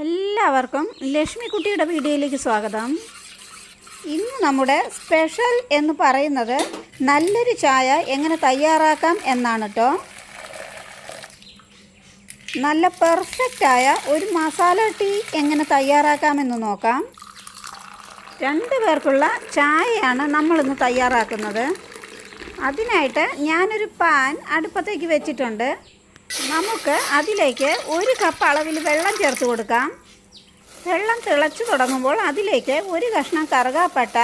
എല്ലാവർക്കും ലക്ഷ്മിക്കുട്ടിയുടെ വീഡിയോയിലേക്ക് സ്വാഗതം. ഇന്ന് നമ്മുടെ സ്പെഷ്യൽ എന്ന് പറയുന്നത് നല്ലൊരു ചായ എങ്ങനെ തയ്യാറാക്കാം എന്നാണ് കേട്ടോ നല്ല പെർഫെക്റ്റായ ഒരു മസാല ടീ എങ്ങനെ തയ്യാറാക്കാമെന്ന് നോക്കാം. രണ്ട് പേർക്കുള്ള ചായയാണ് നമ്മളിന്ന് തയ്യാറാക്കുന്നത്. അതിനായിട്ട് ഞാനൊരു പാൻ അടുപ്പത്തേക്ക് വെച്ചിട്ടുണ്ട്. നമുക്ക് അതിലേക്ക് ഒരു കപ്പ് അളവിൽ വെള്ളം ചേർത്ത് കൊടുക്കാം. വെള്ളം തിളച്ച് തുടങ്ങുമ്പോൾ അതിലേക്ക് ഒരു കഷ്ണം കറുകാപ്പട്ട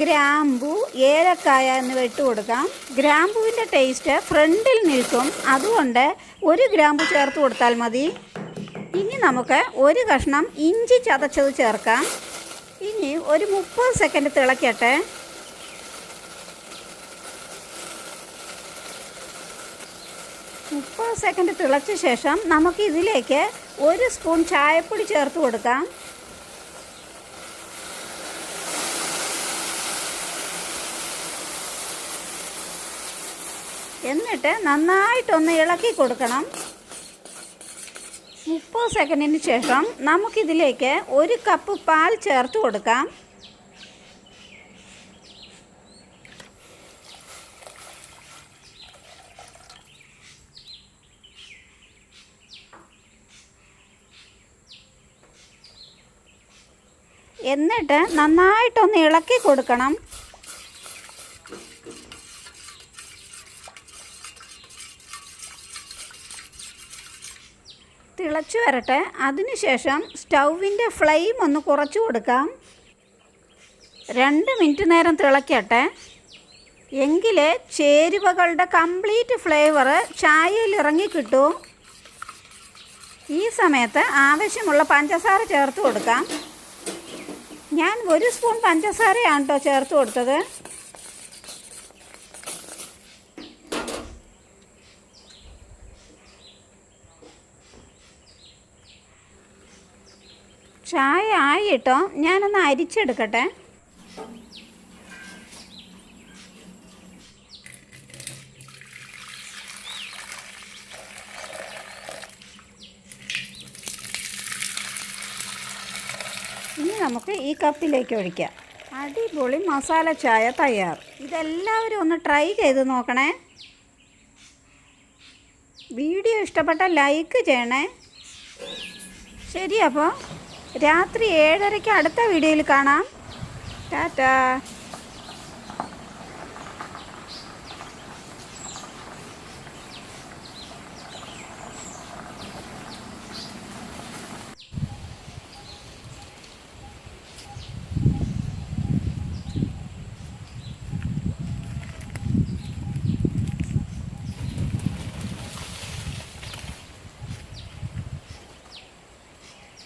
ഗ്രാമ്പു ഏലക്കായ എന്നിവ ഇട്ട് കൊടുക്കാം. ഗ്രാമ്പുവിന്റെ ടേസ്റ്റ് ഫ്രണ്ടിൽ നിൽക്കും. അതുകൊണ്ട് ഒരു ഗ്രാമ്പു ചേർത്ത് കൊടുത്താൽ മതി. ഇനി നമുക്ക് ഒരു കഷ്ണം ഇഞ്ചി ചതച്ചത് ചേർക്കാം. ഇനി ഒരു മുപ്പത് സെക്കൻഡ് തിളയ്ക്കട്ടെ മുപ്പത് സെക്കൻഡ് തിളച്ച ശേഷം നമുക്ക് ഇതിലേക്ക് ഒരു സ്പൂൺ ചായപ്പൊടി ചേർത്ത് കൊടുക്കാം. എന്നിട്ട് നന്നായിട്ടൊന്ന് ഇളക്കി കൊടുക്കണം. മുപ്പത് സെക്കൻഡിന് ശേഷം നമുക്കിതിലേക്ക് ഒരു കപ്പ് പാൽ ചേർത്ത് കൊടുക്കാം. എന്നിട്ട് നന്നായിട്ടൊന്ന് ഇളക്കി കൊടുക്കണം. തിളച്ചു വരട്ടെ. അതിനുശേഷം സ്റ്റൗവിന്റെ ഫ്ലെയിം ഒന്ന് കുറച്ച് കൊടുക്കാം. രണ്ട് മിനിറ്റ് നേരം തിളയ്ക്കട്ടെ എങ്കിലേ ചേരുവകളുടെ കംപ്ലീറ്റ് ഫ്ലേവർ ചായയിൽ ഇറങ്ങി കിട്ടൂ. ഈ സമയത്ത് ആവശ്യമുള്ള പഞ്ചസാര ചേർത്ത് കൊടുക്കാം. ഞാൻ ഒരു സ്പൂൺ പഞ്ചസാരയാണ് കേട്ടോ ചേർത്ത് കൊടുത്തത്. ചായ ആയിട്ടോ ഞാനൊന്ന് അരിച്ചെടുക്കട്ടെ. നമുക്ക് ഈ കപ്പിലേക്ക് ഒഴിക്കാം. അടിപൊളി മസാല ചായ തയ്യാർ. ഇതെല്ലാവരും ഒന്ന് ട്രൈ ചെയ്ത് നോക്കണേ. വീഡിയോ ഇഷ്ടപ്പെട്ട ലൈക്ക് ചെയ്യണേ. ശരി അപ്പോൾ രാത്രി ഏഴരയ്ക്ക് അടുത്ത വീഡിയോയിൽ കാണാം. ടാറ്റാ.